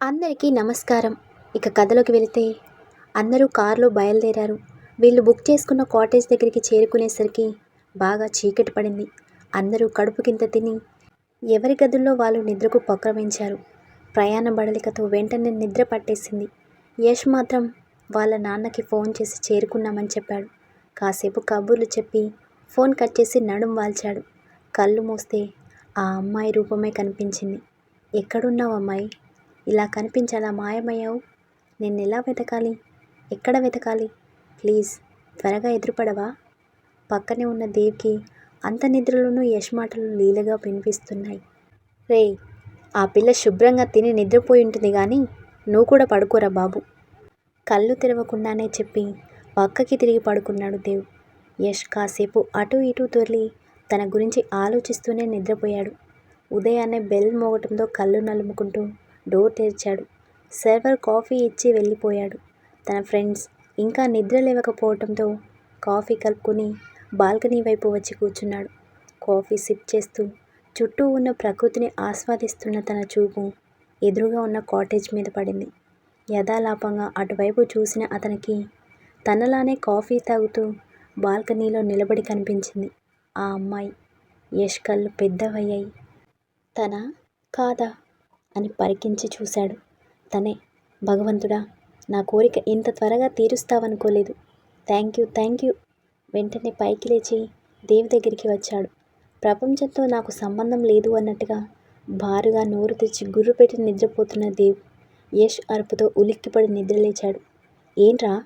అందరికీ నమస్కారం. ఇక కథలోకి వెళితే అందరూ కారులో బయలుదేరారు. వీళ్ళు బుక్ చేసుకున్న కాటేజ్ దగ్గరికి చేరుకునేసరికి బాగా చీకటి పడింది. అందరూ కడుపు కింద తిని ఎవరి గదుల్లో వాళ్ళు నిద్రకు పక్రమించారు. ప్రయాణ బడలికతో వెంటనే నిద్ర పట్టేసింది. యష్ మాత్రం వాళ్ళ నాన్నకి ఫోన్ చేసి చేరుకున్నామని చెప్పాడు. కాసేపు కబుర్లు చెప్పి ఫోన్ కట్ చేసి నడుం వాల్చాడు. కళ్ళు మూస్తే ఆ అమ్మాయి రూపమే కనిపించింది. ఎక్కడున్నావు అమ్మాయి? ఇలా కనిపించేలా మాయమయ్యావు. నేను ఎలా వెతకాలి? ఎక్కడ వెతకాలి? ప్లీజ్ త్వరగా ఎదురుపడవా? పక్కనే ఉన్న దేవ్కి అంత నిద్రలోనూ యష్ మాటలు లీలగా వినిపిస్తున్నాయి. రే ఆ పిల్ల శుభ్రంగా తిని నిద్రపోయి ఉంటుంది కానీ నువ్వు కూడా పడుకోరా బాబు. కళ్ళు తెరవకుండానే చెప్పి పక్కకి తిరిగి పడుకున్నాడు దేవ్. యష్ కాసేపు అటు ఇటు తొర్లి తన గురించి ఆలోచిస్తూనే నిద్రపోయాడు. ఉదయాన్నే బెల్ మోగటంతో కళ్ళు నలుముకుంటూ డోర్ తెరిచాడు. సర్వర్ కాఫీ ఇచ్చి వెళ్ళిపోయాడు. తన ఫ్రెండ్స్ ఇంకా నిద్ర లేవకపోవడంతో కాఫీ కలుపుకొని బాల్కనీ వైపు వచ్చి కూర్చున్నాడు. కాఫీ సిప్ చేస్తూ చుట్టూ ఉన్న ప్రకృతిని ఆస్వాదిస్తున్న తన చూపు ఎదురుగా ఉన్న కాటేజ్ మీద పడింది. యథాలాపంగా అటువైపు చూసిన అతనికి తనలానే కాఫీ తాగుతూ బాల్కనీలో నిలబడి కనిపించింది ఆ అమ్మాయి. యష్ కళ్ళు పెద్దవయ్యాయి. తన కాదా? అని పరికించి చూశాడు. తనే భగవంతుడా నా కోరిక ఇంత త్వరగా తీరుస్తావనుకోలేదు. Thank you thank you. వెంటనే పైకి లేచి దేవి దగ్గరికి వచ్చాడు. ప్రపంచంతో నాకు సంబంధం లేదు అన్నట్టుగా భారుగా నోరు తెచ్చి గుర్రు పెట్టి నిద్రపోతున్న దేవ్ యష్ అరుపుతో ఉలిక్కిపడి నిద్రలేచాడు. ఏంట్రా?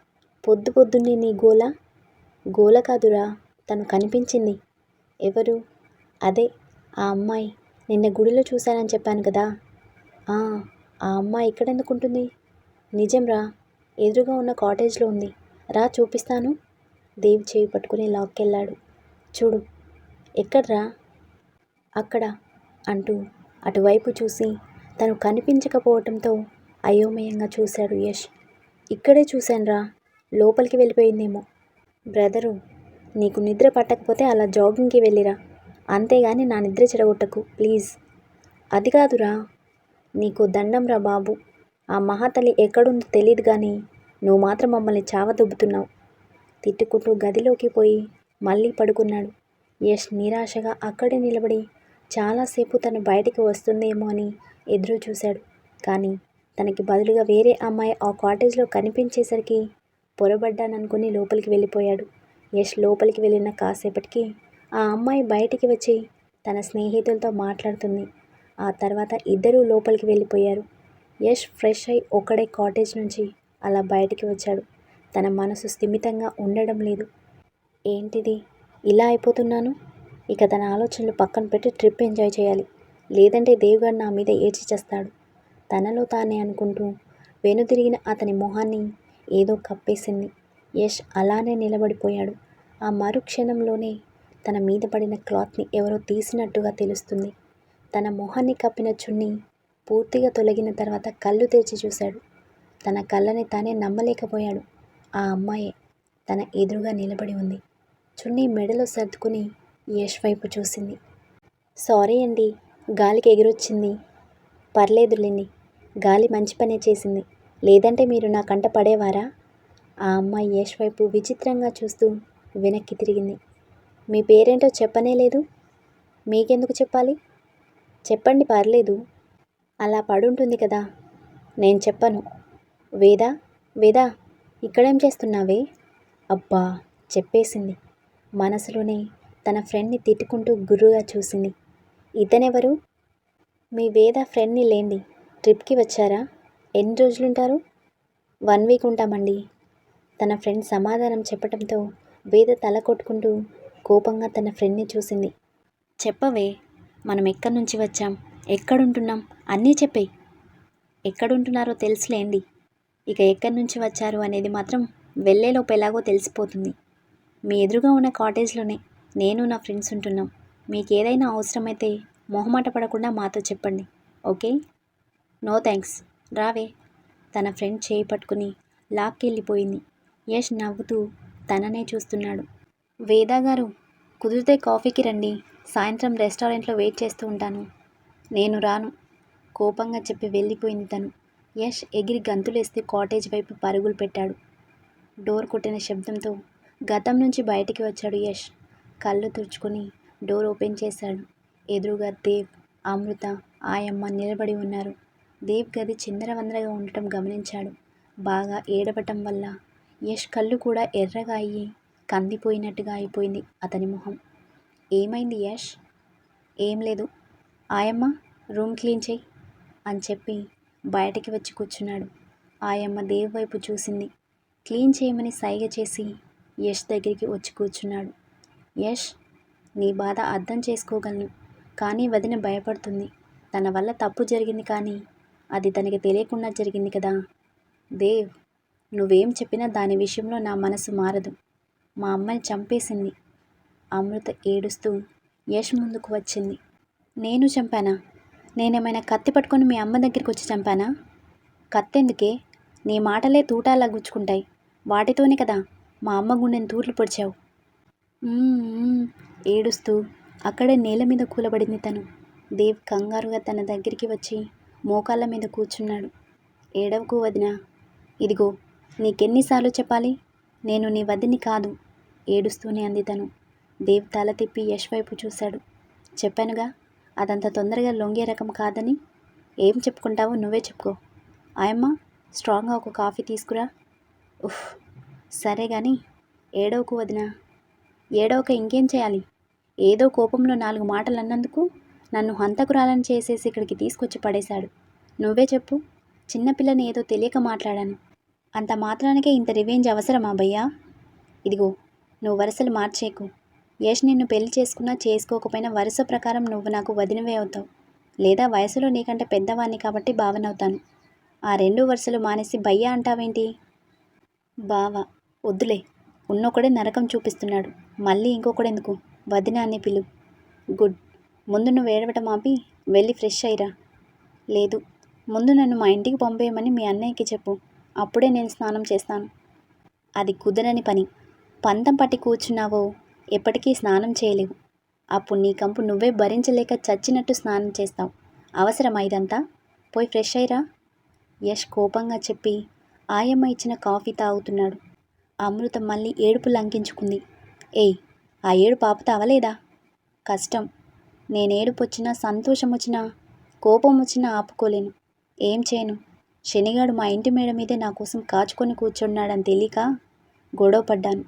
పొద్దు పొద్దున్నే నీ గోల? గోల కాదురా తను కనిపించింది. ఎవరు? అదే ఆ అమ్మాయి. నిన్న గుడిలో చూశానని చెప్పాను కదా. ఆ ఆ అమ్మాయి ఇక్కడెందుకు ఉంటుంది నిజంరా ఎదురుగా ఉన్న కాటేజ్లో ఉంది. రా చూపిస్తాను. దేవి చేయి పట్టుకుని లాక్కెళ్ళాడు. చూడు ఎక్కడ్రా? అక్కడ అంటూ అటువైపు చూసి తను కనిపించకపోవటంతో అయోమయంగా చూశాడు యష్. ఇక్కడే చూశానురా లోపలికి వెళ్ళిపోయిందేమో. బ్రదరు నీకు నిద్ర పట్టకపోతే అలా జాగింగ్కి వెళ్ళిరా. అంతేగాని నా నిద్ర చెడగొట్టకు ప్లీజ్. అది కాదురా నీకు దండం రా బాబు. ఆ మహాతల్లి ఎక్కడుందో తెలియదు కానీ నువ్వు మాత్రం మమ్మల్ని చావదొబ్బుతున్నావు. తిట్టుకుంటూ గదిలోకి పోయి మళ్ళీ పడుకున్నాడు. యష్ నిరాశగా అక్కడే నిలబడి చాలాసేపు తను బయటికి వస్తుందేమో అని ఎదురు చూశాడు. కానీ తనకి బదులుగా వేరే అమ్మాయి ఆ కాటేజ్లో కనిపించేసరికి పొరబడ్డాననుకుని లోపలికి వెళ్ళిపోయాడు. యష్ లోపలికి వెళ్ళిన కాసేపటికి ఆ అమ్మాయి బయటికి వచ్చి తన స్నేహితులతో మాట్లాడుతుంది. ఆ తర్వాత ఇద్దరూ లోపలికి వెళ్ళిపోయారు. యష్ ఫ్రెష్ అయి ఒక్కడే కాటేజ్ నుంచి అలా బయటికి వచ్చాడు. తన మనసు స్థిమితంగా ఉండడం లేదు. ఏంటిది? ఇలా అయిపోతున్నాను? ఇక తన ఆలోచనలు పక్కన పెట్టి ట్రిప్ ఎంజాయ్ చేయాలి. లేదంటే దేవుగాడు నా మీద ఏడ్చి చేస్తాడు. తనలో తానే అనుకుంటూ వెనుదిరిగిన అతని మొహాన్ని ఏదో కప్పేసింది. యష్ అలానే నిలబడిపోయాడు. ఆ మరుక్షణంలోనే తన మీద పడిన క్లాత్ని ఎవరో తీసినట్టుగా తెలుస్తుంది. తన మొహాన్ని కప్పిన చున్ని పూర్తిగా తొలగిన తర్వాత కళ్ళు తెరిచి చూశాడు. తన కళ్ళని తానే నమ్మలేకపోయాడు. ఆ అమ్మాయే తన ఎదురుగా నిలబడి ఉంది. చున్నీ మెడలో సర్దుకుని యష్ వైపు చూసింది. సారీ అండి గాలికి ఎగిరొచ్చింది. పర్లేదులేండి గాలి మంచి పనే చేసింది. లేదంటే మీరు నా కంట పడేవారా? ఆ అమ్మాయి యష్ వైపు విచిత్రంగా చూస్తూ వెనక్కి తిరిగింది. మీ పేరేంటో చెప్పనే లేదు. మీకెందుకు చెప్పాలి? చెప్పండి పర్లేదు. అలా పడుంటుంది కదా. నేను చెప్పను. వేదా వేదా ఇక్కడేం చేస్తున్నావే? అబ్బా చెప్పేసింది. మనసులోనే తన ఫ్రెండ్ని తిట్టుకుంటూ గుర్రుగా చూసింది. ఇతనెవరు? మీ వేద ఫ్రెండ్ని లేండి ట్రిప్కి వచ్చారా? ఎన్ని రోజులుంటారు? వన్ వీక్ ఉంటామండి. తన ఫ్రెండ్ సమాధానం చెప్పడంతో వేద తల కొట్టుకుంటూ కోపంగా తన ఫ్రెండ్ని చూసింది. చెప్పవే మనం ఎక్కడి నుంచి వచ్చాం? ఎక్కడుంటున్నాం? అన్నీ చెప్పేయి. ఎక్కడుంటున్నారో తెలుసులేండి. ఇక ఎక్కడి నుంచి వచ్చారు అనేది మాత్రం వెళ్ళేలోపు ఎలాగో తెలిసిపోతుంది. మీ ఎదురుగా ఉన్న కాటేజ్లోనే నేను నా ఫ్రెండ్స్ ఉంటున్నాం. మీకు ఏదైనా అవసరమైతే మొహమాట పడకుండా మాతో చెప్పండి. ఓకే? నో థ్యాంక్స్ రావే. తన ఫ్రెండ్ చేయి పట్టుకుని లాక్కి వెళ్ళిపోయింది యష్ నవ్వుతూ తననే చూస్తున్నాడు. వేదా గారు కుదిరితే కాఫీకి రండి. సాయంత్రం రెస్టారెంట్లో వెయిట్ చేస్తూ ఉంటాను. నేను రాను. కోపంగా చెప్పి వెళ్ళిపోయింది తను. యష్ ఎగిరి గంతులేస్తే కాటేజ్ వైపు పరుగులు పెట్టాడు. డోర్ కొట్టిన శబ్దంతో గతం నుంచి బయటికి వచ్చాడు యష్. కళ్ళు తుడుచుకొని డోర్ ఓపెన్ చేశాడు. ఎదురుగా దేవ్ అమృత ఆయమ్మ నిలబడి ఉన్నారు. దేవ్ గది చిందరవందరగా ఉండటం గమనించాడు. బాగా ఏడవటం వల్ల యష్ కళ్ళు కూడా ఎర్రగా అయ్యి కందిపోయినట్టుగా అయిపోయింది అతని మొహం. ఏమైంది యష్? ఏం లేదు. ఆయమ్మ రూమ్ క్లీన్ చేయి అని చెప్పి బయటికి వచ్చి కూర్చున్నాడు. ఆయమ్మ దేవ్ వైపు చూసింది. క్లీన్ చేయమని సైగ చేసి యష్ దగ్గరికి వచ్చి కూర్చున్నాడు. యష్ నీ బాధ అర్థం చేసుకోగలను కానీ వదిన భయపడుతుంది. తన వల్ల తప్పు జరిగింది కానీ అది తనకి తెలియకుండా జరిగింది కదా. దేవ్ నువ్వేం చెప్పినా దాని విషయంలో నా మనసు మారదు. మా అమ్మని చంపేసింది. అమృత ఏడుస్తూ యష్ ముందుకు వచ్చింది. నేను చంపానా? నేనేమైనా కత్తి పట్టుకొని మీ అమ్మ దగ్గరికి వచ్చి చంపానా? కత్తెందుకే? నీ మాటలే తూటాలా గుచ్చుకుంటాయి. వాటితోనే కదా మా అమ్మ గుండెని తూట్లు పొడిచావు. ఏడుస్తూ అక్కడే నేల మీద కూలబడింది తను. దేవ్ కంగారుగా తన దగ్గరికి వచ్చి మోకాళ్ళ మీద కూర్చున్నాడు. ఏడవకు వదిన. ఇదిగో నీకెన్నిసార్లు చెప్పాలి? నేను నీ వదిని కాదు ఏడుస్తూనే అంది తను. దేవ్ తల తిప్పి యష్ వైపు చూశాడు. చెప్పానుగా అదంత తొందరగా లొంగే రకం కాదని. ఏం చెప్పుకుంటావో నువ్వే చెప్పుకో ఆయమ్మ స్ట్రాంగ్గా ఒక కాఫీ తీసుకురా. ఉఫ్ సరే కానీ ఏడవకు వదినా. ఏడవక ఇంకేం చేయాలి? ఏదో కోపంలో నాలుగు మాటలు అన్నందుకు నన్ను హంతకురాలని చేసేసి ఇక్కడికి తీసుకొచ్చి పడేశాడు. నువ్వే చెప్పు. చిన్నపిల్లని ఏదో తెలియక మాట్లాడాను. అంత మాత్రానికే ఇంత రివెంజ్ అవసరమా భయ్యా? ఇదిగో నువ్వు వరుసలు మార్చేకు యష్ నిన్ను పెళ్ళి చేసుకున్నా చేసుకోకపోయినా వరుస ప్రకారం నువ్వు నాకు వదినవే అవుతావు. లేదా వయసులో నీకంటే పెద్దవాణ్ణి కాబట్టి భావనవుతాను ఆ రెండు వరుసలు మానేసి భయ్యా అంటావేంటి? బావా వద్దులే. ఉన్నొకడే నరకం చూపిస్తున్నాడు. మళ్ళీ ఇంకొకడెందుకు? వదిన అని పిలు. గుడ్. ముందు నువ్వు ఏడవటం ఆపి వెళ్ళి ఫ్రెష్ అయ్యిరా లేదు. ముందు నన్ను మా ఇంటికి పంపేయమని మీ అన్నయ్యకి చెప్పు. అప్పుడే నేను స్నానం చేస్తాను. అది కుదరని పని. పంతం పట్టి కూర్చున్నావో? ఎప్పటికీ స్నానం చేయలేవు. అప్పుడు నీ కంపు నువ్వే భరించలేక చచ్చినట్టు స్నానం చేస్తావు. అవసరమా ఇదంతా? పోయి ఫ్రెష్ అయ్యిరా. యష్ కోపంగా చెప్పి ఆయమ్మ ఇచ్చిన కాఫీ తాగుతున్నాడు. అమృత మళ్ళీ ఏడుపు లంకించుకుంది. ఏయ్ ఆ ఏడు పాప తావలేదా కష్టం. నేను ఏడుపు వచ్చినా సంతోషం వచ్చినా కోపం వచ్చినా ఆపుకోలేను. ఏం చేయను? శనిగాడు మా ఇంటి మేడ మీదే నా కోసం కాచుకొని కూర్చున్నాడని తెలియక గొడవ పడ్డాను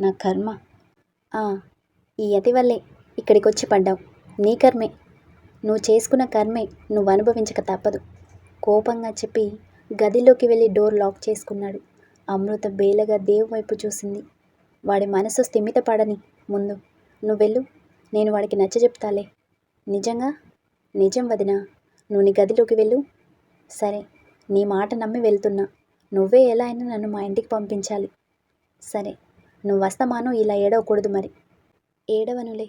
నా కర్మ. ఈ యతి వల్లే ఇక్కడికి వచ్చి పడ్డావు. నీ కర్మే. నువ్వు చేసుకున్న కర్మే నువ్వు అనుభవించక తప్పదు. కోపంగా చెప్పి గదిలోకి వెళ్ళి డోర్ లాక్ చేసుకున్నాడు. అమృత బేలగా దేవు వైపు చూసింది. వాడి మనసు స్థిమితపడని ముందు. నువ్వు వెళ్ళు. నేను వాడికి నచ్చ చెప్తాలే. నిజంగా? నిజం వదినా. నువ్వు నీ గదిలోకి వెళ్ళు. సరే. నీ మాట నమ్మి వెళ్తున్నా. నువ్వే ఎలా అయినా నన్ను మా ఇంటికి పంపించాలి. సరే. నువ్వు వస్తమాను ఇలా ఏడవకూడదు మరి. ఏడవనులే.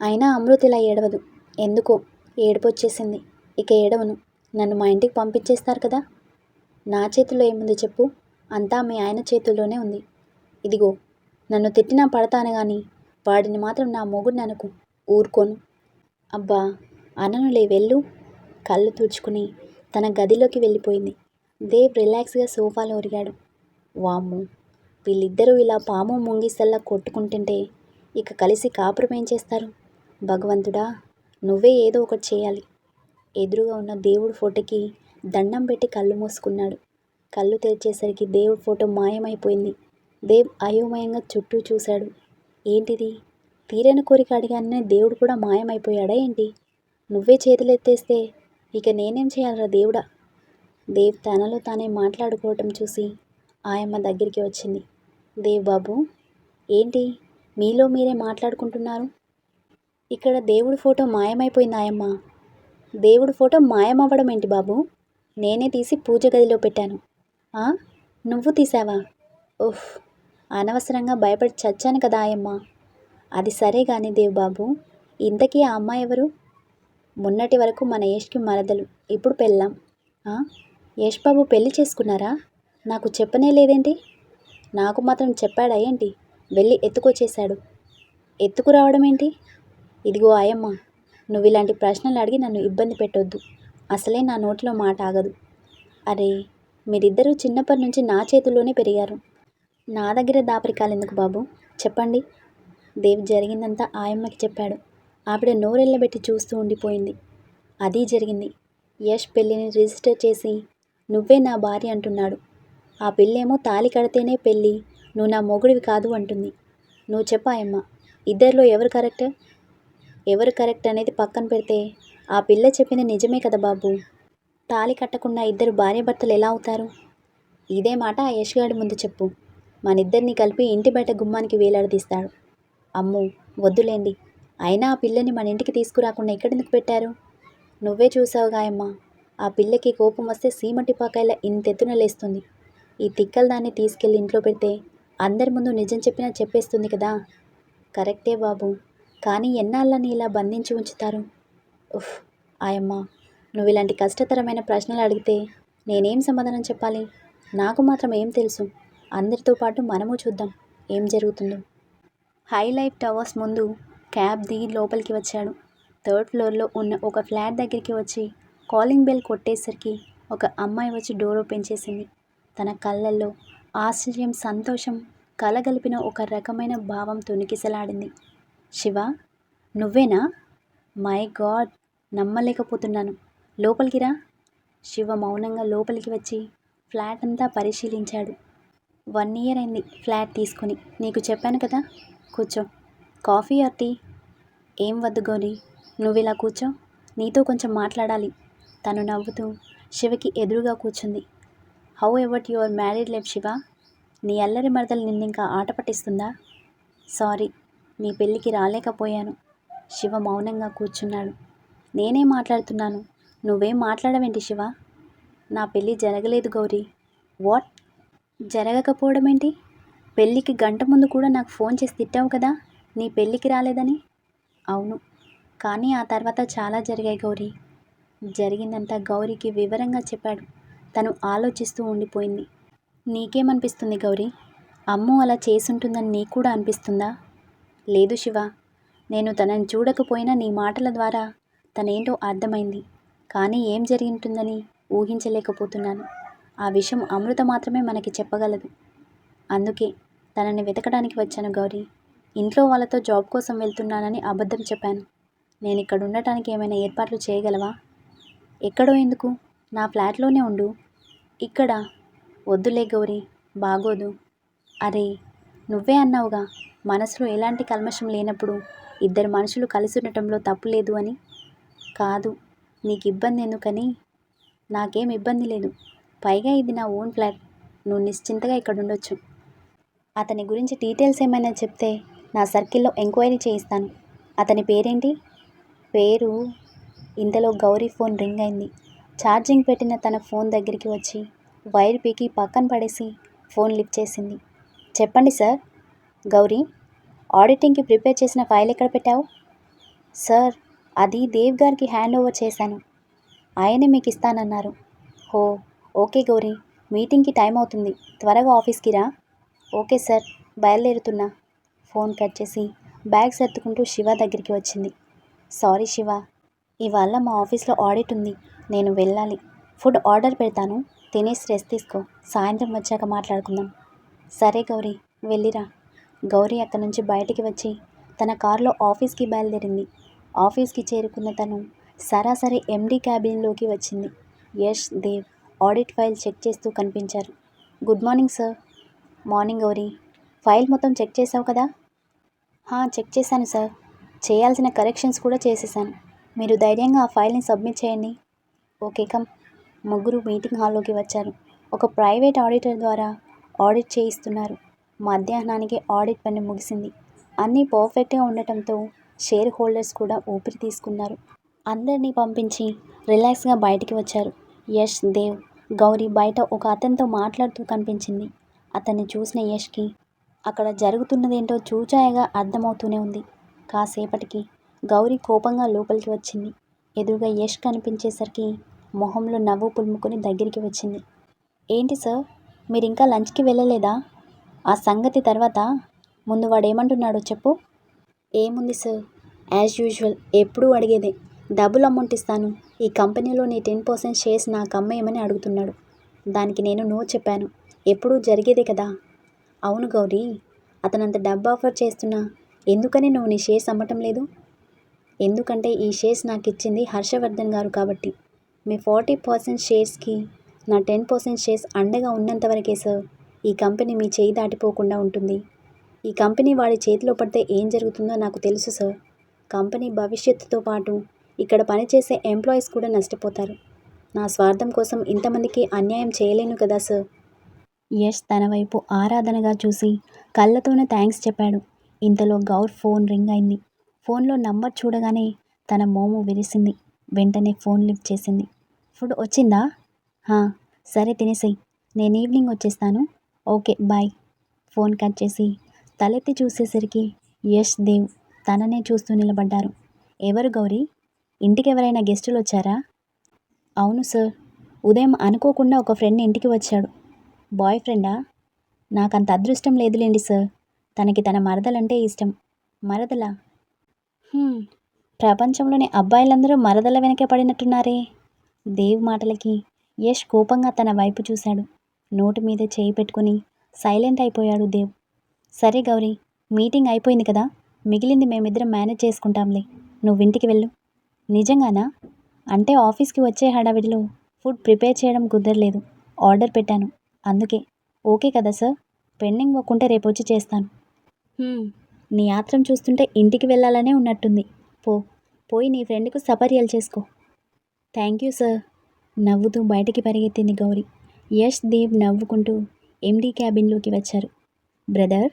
అయినా అమృత్ ఇలా ఏడవదు. ఎందుకో? ఏడుపు వచ్చేసింది ఇక ఏడవను. నన్ను మా ఇంటికి పంపించేస్తారు కదా? నా చేతిలో ఏముంది చెప్పు? అంతా మీ ఆయన చేతుల్లోనే ఉంది. ఇదిగో. నన్ను తిట్టినా పడతాను కానీ వాడిని మాత్రం నా మొగుడిని అనుకు. ఊరుకోను. అబ్బా! అననులే వెళ్ళు. కళ్ళు తుడుచుకుని తన గదిలోకి వెళ్ళిపోయింది. దేవ్ రిలాక్స్గా సోఫాలో ఒరిగాడు. వామ్ము! వీళ్ళిద్దరూ ఇలా పాము ముంగిసల్లా కొట్టుకుంటుంటే ఇక కలిసి కాపురం ఏం చేస్తారు? భగవంతుడా నువ్వే ఏదో ఒకటి చేయాలి. ఎదురుగా ఉన్న దేవుడి ఫోటోకి దండం పెట్టి కళ్ళు మూసుకున్నాడు. కళ్ళు తెరిచేసరికి దేవుడి ఫోటో మాయమైపోయింది. దేవ్ అయోమయంగా చుట్టూ చూశాడు. ఏంటిది? తీరని కోరిక అడిగానే దేవుడు కూడా మాయమైపోయాడా ఏంటి? నువ్వే చేతులెత్తేస్తే ఇక నేనేం చేయాలరా దేవుడా? దేవ్ తనలో తానే మాట్లాడుకోవటం చూసి ఆయమ్మ దగ్గరికి వచ్చింది. దేవ్ బాబు ఏంటి? మీలో మీరే మాట్లాడుకుంటున్నారు? ఇక్కడ దేవుడి ఫోటో మాయమైపోయిందాయమ్మ. దేవుడి ఫోటో మాయమవ్వడం ఏంటి బాబు? నేనే తీసి పూజ గదిలో పెట్టాను. నువ్వు తీసావా? ఓహ్ అనవసరంగా భయపడి చచ్చాను కదా ఆయమ్మ. అది సరే కానీ దేవ్ బాబు ఇంతకీ ఆ అమ్మాయి ఎవరు? మొన్నటి వరకు మన యష్కి మరదలు ఇప్పుడు పెళ్ళాం. యేష్ బాబు పెళ్ళి చేసుకున్నారా? నాకు చెప్పనే లేదేంటి? నాకు మాత్రం చెప్పాడా ఏంటి? వెళ్ళి ఎత్తుకొచ్చేశాడు. ఎత్తుకురావడం ఏంటి ఇదిగో ఆయమ్మ నువ్వు ఇలాంటి ప్రశ్నలు అడిగి నన్ను ఇబ్బంది పెట్టొద్దు. అసలే నా నోటిలో మాట ఆగదు. అరే మీరిద్దరూ చిన్నప్పటి నుంచి నా చేతుల్లోనే పెరిగారు. నా దగ్గర దాపరికాలు ఎందుకు బాబు? చెప్పండి. దేవ్ జరిగిందంతా ఆయమ్మకి చెప్పాడు. ఆవిడ నోరెళ్ళబెట్టి చూస్తూ ఉండిపోయింది. అది జరిగింది. యష్ పెళ్ళిని రిజిస్టర్ చేసి నువ్వే నా భార్య అంటున్నాడు. ఆ పిల్లేమో తాలి కడితేనే పెళ్ళి. నువ్వు నా మొగుడివి కాదు అంటుంది. నువ్వు చెప్పాయమ్మ ఇద్దరిలో ఎవరు కరెక్ట్? ఎవరు కరెక్ట్ అనేది పక్కన పెడితే ఆ పిల్ల చెప్పింది నిజమే కదా బాబు. తాళి కట్టకుండా ఇద్దరు భార్యాభర్తలు ఎలా అవుతారు? ఇదే మాట ఆ యశ్గాడి ముందు చెప్పు. మనిద్దరిని కలిపి ఇంటి బయట గుమ్మానికి వేలాడదీస్తాడు. అమ్మో వద్దులేండి. అయినా ఆ పిల్లని మన ఇంటికి తీసుకురాకుండా ఎక్కడెందుకు పెట్టారు? నువ్వే చూసావు గాయమ్మ ఆ పిల్లకి కోపం వస్తే సీమటిపాకాయల ఇంతెత్తున లేస్తుంది. ఈ తిక్కల దాన్ని తీసుకెళ్ళి ఇంట్లో పెడితే అందరి ముందు నిజం చెప్పినా చెప్పేస్తుంది కదా. కరెక్టే బాబు. కానీ ఎన్నాళ్ళని ఇలా బంధించి ఉంచుతారు? ఉఫ్ ఆయమ్మ నువ్వు ఇలాంటి కష్టతరమైన ప్రశ్నలు అడిగితే నేనేం సమాధానం చెప్పాలి? నాకు మాత్రం ఏం తెలుసు? అందరితో పాటు మనము చూద్దాం ఏం జరుగుతుందో. హై లైఫ్ టవర్స్ ముందు క్యాబ్ దిగి లోపలికి వచ్చాడు. థర్డ్ ఫ్లోర్లో ఉన్న ఒక ఫ్లాట్ దగ్గరికి వచ్చి కాలింగ్ బెల్ కొట్టేసరికి ఒక అమ్మాయి వచ్చి డోర్ ఓపెన్ చేసింది. తన కళ్ళల్లో ఆశ్చర్యం సంతోషం కలగలిపిన ఒక రకమైన భావం తొణికిసలాడింది. శివ నువ్వేనా? మై గాడ్ నమ్మలేకపోతున్నాను. లోపలికి రా. శివ మౌనంగా లోపలికి వచ్చి ఫ్లాట్ అంతా పరిశీలించాడు. వన్ ఇయర్ అయింది ఫ్లాట్ తీసుకొని. నీకు చెప్పాను కదా. కూర్చో. Coffee or tea? ఏం వద్దు గౌరీ. నువ్వు ఇలా కూర్చో. నీతో కొంచెం మాట్లాడాలి. తను నవ్వుతూ శివకి ఎదురుగా కూర్చుంది. How about your married life Shiva నీ అల్లరి మరదలు నిన్నింకా ఆట పట్టిస్తుందా? సారీ నీ పెళ్ళికి రాలేకపోయాను. శివ మౌనంగా కూర్చున్నాడు. నేనే మాట్లాడుతున్నాను. నువ్వేం మాట్లాడవేంటి శివ? నా పెళ్ళి జరగలేదు గౌరీ. వాట్ జరగకపోవడం ఏంటి పెళ్ళికి గంట ముందు కూడా నాకు ఫోన్ చేసి తిట్టావు కదా? నీ పెళ్ళికి రాలేదని? అవును. కానీ ఆ తర్వాత చాలా జరిగాయి గౌరీ. జరిగిందంతా గౌరీకి వివరంగా చెప్పాడు. తను ఆలోచిస్తూ ఉండిపోయింది. నీకేమనిపిస్తుంది గౌరీ? అమ్ము అలా చేసుంటుందని నీకు కూడా అనిపిస్తుందా? లేదు శివ నేను తనని చూడకపోయినా నీ మాటల ద్వారా తనేంటో అర్థమైంది. కానీ ఏం జరిగింటుందని ఊహించలేకపోతున్నాను. ఆ విషయం అమృత మాత్రమే మనకి చెప్పగలదు. అందుకే తనని వెతకడానికి వచ్చాను గౌరీ. ఇంట్లో వాళ్ళతో జాబ్ కోసం వెళ్తున్నానని అబద్ధం చెప్పాను. నేను ఇక్కడ ఉండటానికి ఏమైనా ఏర్పాట్లు చేయగలవా? ఎక్కడో ఎందుకు? నా ఫ్లాట్లోనే ఉండు. ఇక్కడ వద్దులే గౌరీ బాగోదు. అరే నువ్వే అన్నావుగా మనసులో ఎలాంటి కల్మషం లేనప్పుడు ఇద్దరు మనుషులు కలిసి ఉండటంలో తప్పు లేదు అని? కాదు నీకు ఇబ్బంది ఎందుకని? నాకేం ఇబ్బంది లేదు. పైగా ఇది నా ఓన్ ఫ్లాట్. నువ్వు నిశ్చింతగా ఇక్కడ ఉండొచ్చు. అతని గురించి డీటెయిల్స్ ఏమైనా చెప్తే నా సర్కిల్లో ఎంక్వైరీ చేయిస్తాను. అతని పేరేంటి? పేరు? ఇంతలో గౌరీ ఫోన్ రింగ్ అయింది. ఛార్జింగ్ పెట్టిన తన ఫోన్ దగ్గరికి వచ్చి వైర్ పీకి పక్కన పడేసి ఫోన్ లిఫ్ట్ చేసింది. చెప్పండి సార్. గౌరీ ఆడిటింగ్కి ప్రిపేర్ చేసిన ఫైల్ ఎక్కడ పెట్టావు? సార్ అది దేవ్ గారికి హ్యాండ్ ఓవర్ చేశాను. ఆయనే మీకు ఇస్తానన్నారు. హో ఓకే గౌరీ. మీటింగ్కి టైం అవుతుంది. త్వరగా ఆఫీస్కి రా. ఓకే సార్ బయలుదేరుతున్నా. ఫోన్ కట్ చేసి బ్యాగ్ సర్దుకుంటూ శివ దగ్గరికి వచ్చింది. సారీ శివ ఇవాళ మా ఆఫీస్లో ఆడిట్ ఉంది. నేను వెళ్ళాలి. ఫుడ్ ఆర్డర్ పెడతాను. తినేసి రెస్ట్ తీసుకో. సాయంత్రం వచ్చాక మాట్లాడుకుందాం. సరే గౌరీ వెళ్ళిరా. గౌరీ అక్కడి నుంచి బయటికి వచ్చి తన కారులో ఆఫీస్కి బయలుదేరింది. ఆఫీస్కి చేరుకున్న తను సరాసరి ఎండీ క్యాబిన్లోకి వచ్చింది. Yash Dev audit file check చేస్తూ కనిపించారు. Good morning sir. Morning Gauri. File మొత్తం చెక్ చేసావు కదా? చెక్ చేశాను సార్. చేయాల్సిన కరెక్షన్స్ కూడా చేసేసాను మీరు ధైర్యంగా ఆ ఫైల్ని సబ్మిట్ చేయండి. Okay come. ముగ్గురు మీటింగ్ హాల్లోకి వచ్చారు. ఒక ప్రైవేట్ ఆడిటర్ ద్వారా ఆడిట్ చేయిస్తున్నారు. మధ్యాహ్నానికి ఆడిట్ పని ముగిసింది. అన్నీ పర్ఫెక్ట్గా ఉండటంతో షేర్ హోల్డర్స్ కూడా ఊపిరి తీసుకున్నారు. అందరినీ పంపించి రిలాక్స్గా బయటికి వచ్చారు. యష్ దేవ్ గౌరీ బయట ఒక అతనితో మాట్లాడుతూ కనిపించింది. అతన్ని చూసిన యష్కి అక్కడ జరుగుతున్నదేంటో చూచాయగా అర్థమవుతూనే ఉంది. కాసేపటికి గౌరీ కోపంగా లోపలికి వచ్చింది. ఎదురుగా యష్ కనిపించేసరికి మొహంలో నవ్వు పులుముకొని దగ్గరికి వచ్చింది. ఏంటి సార్? మీరు ఇంకా లంచ్కి వెళ్ళలేదా? ఆ సంగతి తర్వాత ముందు వాడు ఏమంటున్నాడో చెప్పు. ఏముంది సార్? యాజ్ యూజువల్ ఎప్పుడూ అడిగేదే. డబుల్ అమౌంట్ ఇస్తాను ఈ కంపెనీలో నీ టెన్ పర్సెంట్ షేర్స్ నాకు అమ్మేయమని అడుగుతున్నాడు. దానికి నేను నో చెప్పాను. ఎప్పుడూ జరిగేదే కదా. అవును గౌరీ. అతనంత డబ్బు ఆఫర్ చేస్తున్నా. ఎందుకని నువ్వు నీ షేర్స్ అమ్మటం లేదు? ఎందుకంటే ఈ షేర్స్ నాకు ఇచ్చింది హర్షవర్ధన్ గారు కాబట్టి. మీ ఫార్టీ పర్సెంట్ షేర్స్కి నా టెన్ పర్సెంట్ షేర్స్ అండగా ఉన్నంతవరకే సార్ ఈ కంపెనీ మీ చేయి దాటిపోకుండా ఉంటుంది. ఈ కంపెనీ వాడి చేతిలో పడితే ఏం జరుగుతుందో నాకు తెలుసు సార్. కంపెనీ భవిష్యత్తుతో పాటు ఇక్కడ పనిచేసే ఎంప్లాయీస్ కూడా నష్టపోతారు. నా స్వార్థం కోసం ఇంతమందికి అన్యాయం చేయలేను కదా సార్. యష్ తన వైపు ఆరాధనగా చూసి కళ్ళతోనే థ్యాంక్స్ చెప్పాడు. ఇంతలో గౌర్ ఫోన్ రింగ్ అయింది. ఫోన్లో నంబర్ చూడగానే తన మోము విరిసింది. వెంటనే ఫోన్ లిఫ్ట్ చేసింది. ఫుడ్ వచ్చిందా? హా, సరే తినేసేయ్. నేను ఈవినింగ్ వచ్చేస్తాను. Okay bye. ఫోన్ కట్ చేసి తలెత్తి చూసేసరికి యష్ దేవ్ తననే చూస్తూ నిలబడ్డారు. ఎవరు గౌరీ? ఇంటికి ఎవరైనా గెస్టులు వచ్చారా? అవును సార్. ఉదయం అనుకోకుండా ఒక ఫ్రెండ్ ఇంటికి వచ్చాడు. బాయ్ ఫ్రెండా? నాకంత అదృష్టం లేదులేండి సార్. తనకి తన మరదలంటే ఇష్టం. మరదలా? హ్మ్, ప్రపంచంలోని అబ్బాయిలందరూ మరదల వెనకే పడినట్టున్నారే. దేవ్ మాటలకి యష్ కోపంగా తన వైపు చూశాడు. నోటి మీద చేయి పెట్టుకుని సైలెంట్ అయిపోయాడు దేవ్. సరే గౌరీ మీటింగ్ అయిపోయింది కదా? మిగిలింది మేమిద్దరం మేనేజ్ చేసుకుంటాంలే. నువ్వు ఇంటికి వెళ్ళు. నిజంగానా? అంటే ఆఫీస్కి వచ్చే హడావిడిలో ఫుడ్ ప్రిపేర్ చేయడం కుదరలేదు. ఆర్డర్ పెట్టాను. అందుకే. ఓకే కదా సార్? పెండింగ్ ఒక్కుంటే రేపు వచ్చి చేస్తాను. "హ్మ్, నీ ఆత్రం చూస్తుంటే ఇంటికి వెళ్ళాలనే ఉన్నట్టుంది. పో పోయి నీ ఫ్రెండ్కు సపర్యలు చేసుకో. థ్యాంక్ యూ సార్ నవ్వుతూ బయటికి పరిగెత్తింది గౌరీ. యష్ దేవ్ నవ్వుకుంటూ ఎండీ క్యాబిన్లోకి వచ్చారు. బ్రదర్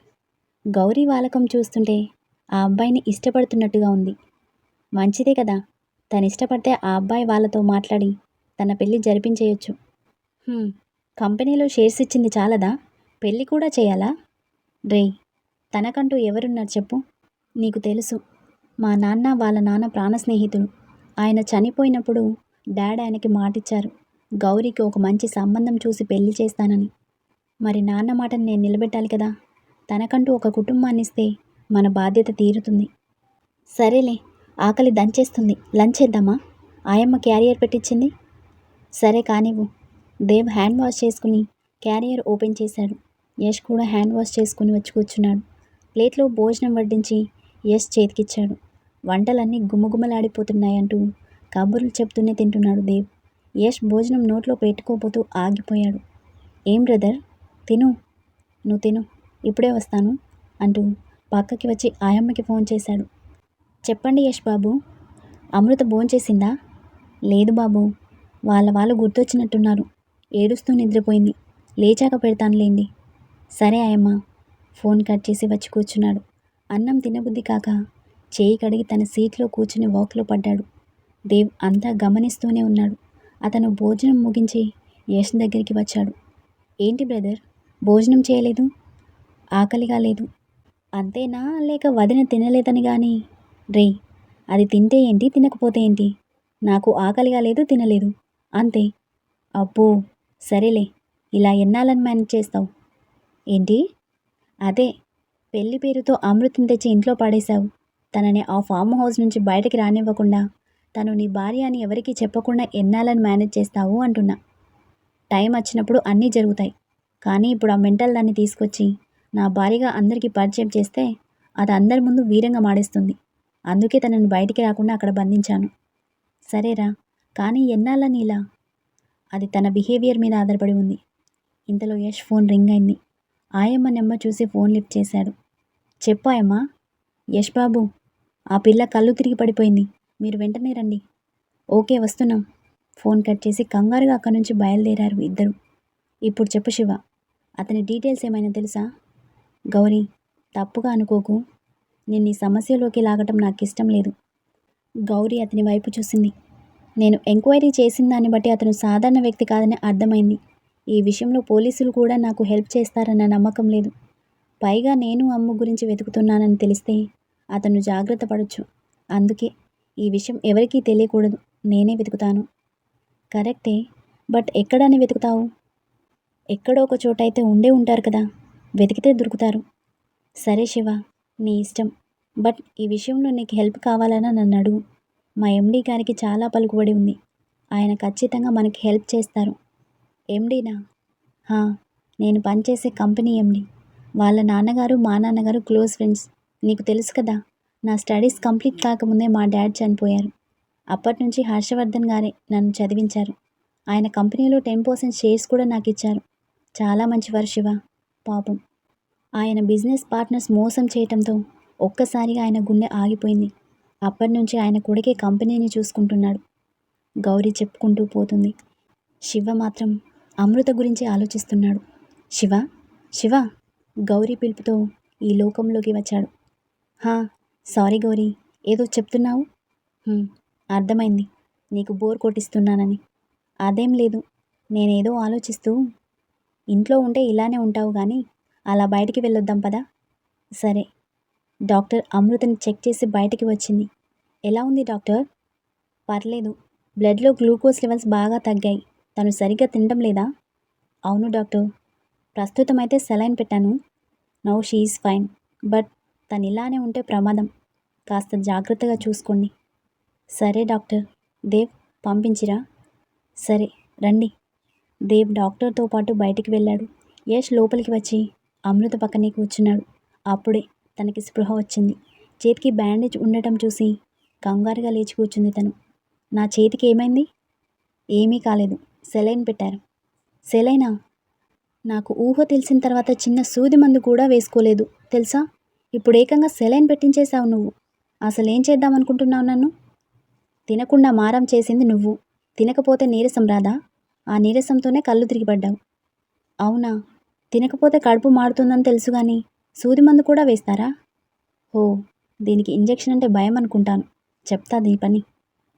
గౌరీ వాలకం చూస్తుంటే ఆ అబ్బాయిని ఇష్టపడుతున్నట్టుగా ఉంది. మంచిదే కదా తను ఇష్టపడితే ఆ అబ్బాయి వాళ్ళతో మాట్లాడి తన పెళ్ళి జరిపించేయొచ్చు. కంపెనీలో షేర్స్ ఇచ్చింది చాలదా? పెళ్ళి కూడా చేయాలా? రే తనకంటూ ఎవరున్నారు చెప్పు? నీకు తెలుసు మా నాన్న వాళ్ళ నాన్న ప్రాణ స్నేహితుడు ఆయన చనిపోయినప్పుడు డాడ్ ఆయనకి మాటిచ్చారు గౌరీకి ఒక మంచి సంబంధం చూసి పెళ్ళి చేస్తానని. మరి నాన్న మాటని నేను నిలబెట్టాలి కదా? తనకంటూ ఒక కుటుంబాన్ని ఇస్తే మన బాధ్యత తీరుతుంది. సరేలే ఆకలి దంచేస్తుంది. లంచ్ చేద్దామా? ఆయమ్మ క్యారియర్ పెట్టించింది సరే కానివ్వు. దేవ్ హ్యాండ్ వాష్ చేసుకుని క్యారియర్ ఓపెన్ చేశాడు. యష్ కూడా హ్యాండ్ వాష్ చేసుకుని వచ్చి కూర్చున్నాడు. ప్లేట్లో భోజనం వడ్డించి యష్ చేతికిచ్చాడు. వంటలన్నీ గుమగుమలాడిపోతున్నాయంటూ కబుర్లు చెప్తూనే తింటున్నాడు దేవ్. యష్ భోజనం నోట్లో పెట్టుకోపోతూ ఆగిపోయాడు. ఏం బ్రదర్? తిను. నువ్వు తిను. ఇప్పుడే వస్తాను అంటూ పక్కకి వచ్చి ఆయమ్మకి ఫోన్ చేశాడు. చెప్పండి యష్ బాబు. అమృత భోంచేసిందా లేదు బాబు. వాళ్ళ వాళ్ళు గుర్తొచ్చినట్టున్నారు. ఏడుస్తూ నిద్రపోయింది. లేచాక పెడతానులేండి. సరే ఆయమ్మ ఫోన్ కట్ చేసి వచ్చి కూర్చున్నాడు. అన్నం తినబుద్ధి కాక చేయి కడిగి తన సీట్లో కూర్చుని వాక్లో పడ్డాడు. దేవ్ అంతా గమనిస్తూనే ఉన్నాడు. అతను భోజనం ముగించి యశ్ దగ్గరికి వచ్చాడు. ఏంటి బ్రదర్? భోజనం చేయలేదు? ఆకలిగా లేదు. అంతేనా? లేక వదిన తినలేదని కానీ రే అది తింటే ఏంటి? తినకపోతే ఏంటి? నాకు ఆకలిగా లేదు తినలేదు. అంతే. అబ్బో సరేలే. ఇలా ఎన్నాళ్ళని మేనేజ్ చేస్తావు? ఏంటి? అదే పెళ్ళి పేరుతో అమృతం తెచ్చి ఇంట్లో పాడేశావు. తనని ఆ ఫామ్ హౌస్ నుంచి బయటికి రానివ్వకుండా తను నీ భార్య అని ఎవరికీ చెప్పకుండా ఎన్నాళ్ళని మేనేజ్ చేస్తావు అంటున్నా. టైం వచ్చినప్పుడు అన్నీ జరుగుతాయి. కానీ ఇప్పుడు ఆ మెంటల్ దాన్ని తీసుకొచ్చి నా భార్యగా అందరికీ పరిచయం చేస్తే అది అందరి ముందు వీరంగా మాడేస్తుంది. అందుకే తనని బయటికి రాకుండా అక్కడ బంధించాను. సరేరా కానీ ఎన్నాళ్ళని ఇలా? అది తన బిహేవియర్ మీద ఆధారపడి ఉంది. ఇంతలో యష్ ఫోన్ రింగ్ అయింది. ఆయమ్మ నెంబర్ చూసి ఫోన్ లిఫ్ట్ చేశాడు. చెప్పు ఆయమ్మ. యష్ బాబు ఆ పిల్ల కళ్ళు తిరిగి పడిపోయింది. మీరు వెంటనే రండి. ఓకే వస్తున్నాం. ఫోన్ కట్ చేసి కంగారుగా అక్కడి నుంచి బయలుదేరారు ఇద్దరు. ఇప్పుడు చెప్పు శివ అతని డీటెయిల్స్ ఏమైనా తెలుసా? గౌరీ తప్పుగా అనుకోకు. నేను ఈ సమస్యలోకి లాగటం నాకు ఇష్టం లేదు. గౌరీ అతని వైపు చూసింది. నేను ఎంక్వైరీ చేసిన దాన్ని బట్టి అతను సాధారణ వ్యక్తి కాదని అర్థమైంది. ఈ విషయంలో పోలీసులు కూడా నాకు హెల్ప్ చేస్తారన్న నమ్మకం లేదు. పైగా నేను అమ్ము గురించి వెతుకుతున్నానని తెలిస్తే అతను జాగ్రత్త పడొచ్చు. అందుకే ఈ విషయం ఎవరికీ తెలియకూడదు. నేనే వెతుకుతాను. కరెక్టే. బట్ ఎక్కడని వెతుకుతావు? ఎక్కడో ఒక చోట అయితే ఉండే ఉంటారు కదా. వెతికితే దొరుకుతారు. సరే శివ నీ ఇష్టం. బట్ ఈ విషయంలో నీకు హెల్ప్ కావాలని నన్ను అడుగు. మా ఎండీ గారికి చాలా పలుకుబడి ఉంది. ఆయన ఖచ్చితంగా మనకి హెల్ప్ చేస్తారు. ఎండీనా నేను పనిచేసే కంపెనీ ఎండి. వాళ్ళ నాన్నగారు మా నాన్నగారు క్లోజ్ ఫ్రెండ్స్. నీకు తెలుసు కదా నా స్టడీస్ కంప్లీట్ కాకముందే మా డాడ్ చనిపోయారు. అప్పటి నుంచి హర్షవర్ధన్ గారే నన్ను చదివించారు. ఆయన కంపెనీలో టెన్ పర్సెంట్ షేర్స్ కూడా నాకు ఇచ్చారు. చాలా మంచివారు శివ. పాపం. ఆయన బిజినెస్ పార్ట్నర్స్ మోసం చేయటంతో ఒక్కసారిగా ఆయన గుండె ఆగిపోయింది. అప్పటి నుంచి ఆయన కొడుకే కంపెనీని చూసుకుంటున్నాడు. గౌరీ చెప్పుకుంటూ పోతుంది. శివ మాత్రం అమృత గురించి ఆలోచిస్తున్నాడు. శివ శివ గౌరీ పిలుపుతో ఈ లోకంలోకి వచ్చాడు. హా సారీ గౌరీ ఏదో చెప్తున్నావు? అర్థమైంది. నీకు బోర్ కొట్టిస్తున్నానని. అదేం లేదు నేనేదో ఆలోచిస్తూ ఇంట్లో ఉంటే ఇలానే ఉంటావు కానీ అలా బయటికి వెళ్ళొద్దాం పదా? సరే. డాక్టర్ అమృతని చెక్ చేసి బయటికి వచ్చింది. ఎలా ఉంది డాక్టర్? పర్లేదు. బ్లడ్లో గ్లూకోజ్ లెవెల్స్ బాగా తగ్గాయి. తను సరిగ్గా తినడం లేదా? అవును డాక్టర్. ప్రస్తుతం అయితే సెలైన్ పెట్టాను. Now she is fine. బట్ తను ఇలానే ఉంటే ప్రమాదం. కాస్త జాగ్రత్తగా చూసుకోండి. సరే డాక్టర్. దేవ్ పంపించిరా? సరే రండి. దేవ్ డాక్టర్తో పాటు బయటికి వెళ్ళాడు. యష్ లోపలికి వచ్చి అమృత పక్కనే కూర్చున్నాడు. అప్పుడే తనకి స్పృహ వచ్చింది. చేతికి బ్యాండేజ్ ఉండటం చూసి కంగారుగా లేచి కూర్చుంది తను. నా చేతికి ఏమైంది? ఏమీ కాలేదు. సెలైన్ పెట్టారు. సెలైనా? నాకు ఊహ తెలిసిన తర్వాత చిన్న సూది మందు కూడా వేసుకోలేదు. తెలుసా? ఇప్పుడు ఏకంగా సెలైన్ పెట్టించేశావు నువ్వు. అసలు ఏం చేద్దాం అనుకుంటున్నావు నన్ను? తినకుండా మారం చేసింది నువ్వు. తినకపోతే నీరసం రాదా? ఆ నీరసంతోనే కళ్ళు తిరిగి పడ్డావు అవునా? తినకపోతే కడుపు మాడుతుందని తెలుసు కానీ సూది మందు కూడా వేస్తారా? ఓ దీనికి ఇంజెక్షన్ అంటే భయం అనుకుంటాను. చెప్తా దీని పని.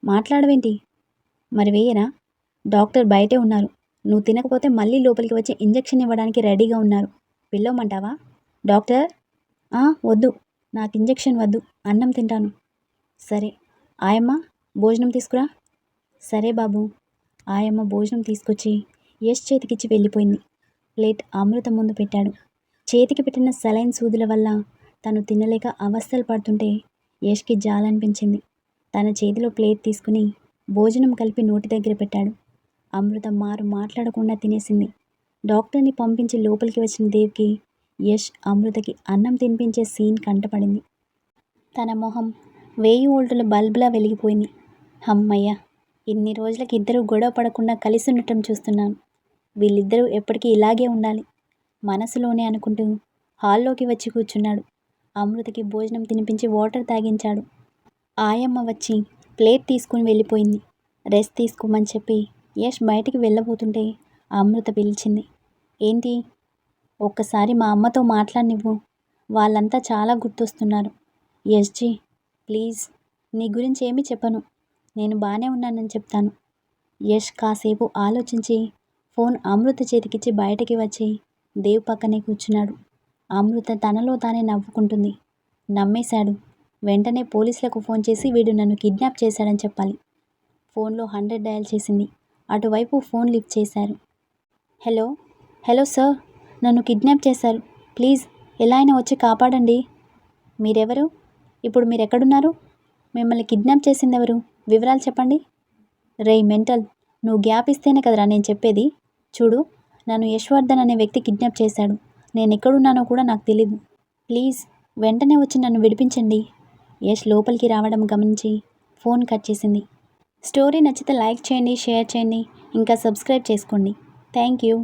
మాట్లాడవేంటి? మరి వేయరా? డాక్టర్ బయటే ఉన్నారు. నువ్వు తినకపోతే మళ్ళీ లోపలికి వచ్చి ఇంజెక్షన్ ఇవ్వడానికి రెడీగా ఉన్నారు. పిల్లమంటావా డాక్టర్? వద్దు. నాకు ఇంజెక్షన్ వద్దు. అన్నం తింటాను. సరే. ఆయమ్మ భోజనం తీసుకురా. సరే బాబు. ఆయమ్మ భోజనం తీసుకొచ్చి యష్ చేతికిచ్చి వెళ్ళిపోయింది. ప్లేట్ అమృతం ముందు పెట్టాడు. చేతికి పెట్టిన సెలైన్ సూదుల వల్ల తను తినలేక అవస్థలు పడుతుంటే యష్కి జాలనిపించింది. తన చేతిలో ప్లేట్ తీసుకుని భోజనం కలిపి నోటి దగ్గర పెట్టాడు. అమృత మారు మాట్లాడకుండా తినేసింది. డాక్టర్ని పంపించి లోపలికి వచ్చిన దేవ్కి యష్ అమృతకి అన్నం తినిపించే సీన్ కంటపడింది. తన మొహం వెయ్యి ఓల్టుల బల్బులా వెలిగిపోయింది. అమ్మయ్య ఇన్ని రోజులకి ఇద్దరు గొడవ పడకుండా కలిసి ఉండటం చూస్తున్నాను. వీళ్ళిద్దరూ ఎప్పటికీ ఇలాగే ఉండాలి. మనసులోనే అనుకుంటూ హాల్లోకి వచ్చి కూర్చున్నాడు. అమృతకి భోజనం తినిపించి వాటర్ తాగించాడు. ఆయమ్మ వచ్చి ప్లేట్ తీసుకుని వెళ్ళిపోయింది. రెస్ట్ తీసుకోమని చెప్పి యష్ బయటికి వెళ్ళబోతుంటే అమృత పిలిచింది. ఏంటి? ఒక్కసారి మా అమ్మతో మాట్లాడినివ్వు. వాళ్ళంతా చాలా గుర్తొస్తున్నారు. యష్జీ ప్లీజ్ నీ గురించి ఏమీ చెప్పను. నేను బాగానే ఉన్నానని చెప్తాను. యష్ కాసేపు ఆలోచించి ఫోన్ అమృత చేతికిచ్చి బయటకి వచ్చి దేవ్ పక్కనే కూర్చున్నాడు. అమృత తనలో తానే నవ్వుకుంటుంది. నమ్మేశాడు. వెంటనే పోలీసులకు ఫోన్ చేసి వీడు నన్ను కిడ్నాప్ చేశాడని చెప్పాలి. ఫోన్లో హండ్రెడ్ డయల్ చేసింది. అటువైపు ఫోన్ లిఫ్ట్ చేశారు. హలో హలో సార్ నన్ను కిడ్నాప్ చేశారు. ప్లీజ్ ఎలా అయినా వచ్చి కాపాడండి. మీరెవరు? ఇప్పుడు మీరు ఎక్కడున్నారు మిమ్మల్ని కిడ్నాప్ చేసింది ఎవరు వివరాలు చెప్పండి. రేయ్ మెంటల్ నువ్వు గ్యాప్ ఇస్తేనే కదరా నేను చెప్పేది. చూడు నన్ను యశ్వర్ధన్ అనే వ్యక్తి కిడ్నాప్ చేశాడు. నేను ఎక్కడున్నానో కూడా నాకు తెలియదు ప్లీజ్ వెంటనే వచ్చి నన్ను విడిపించండి. యష్ లోపలికి రావడం గమనించి ఫోన్ కట్ చేసింది. స్టోరీ నచ్చితే లైక్ చేయండి షేర్ చేయండి ఇంకా సబ్స్క్రైబ్ చేసుకోండి. Thank you.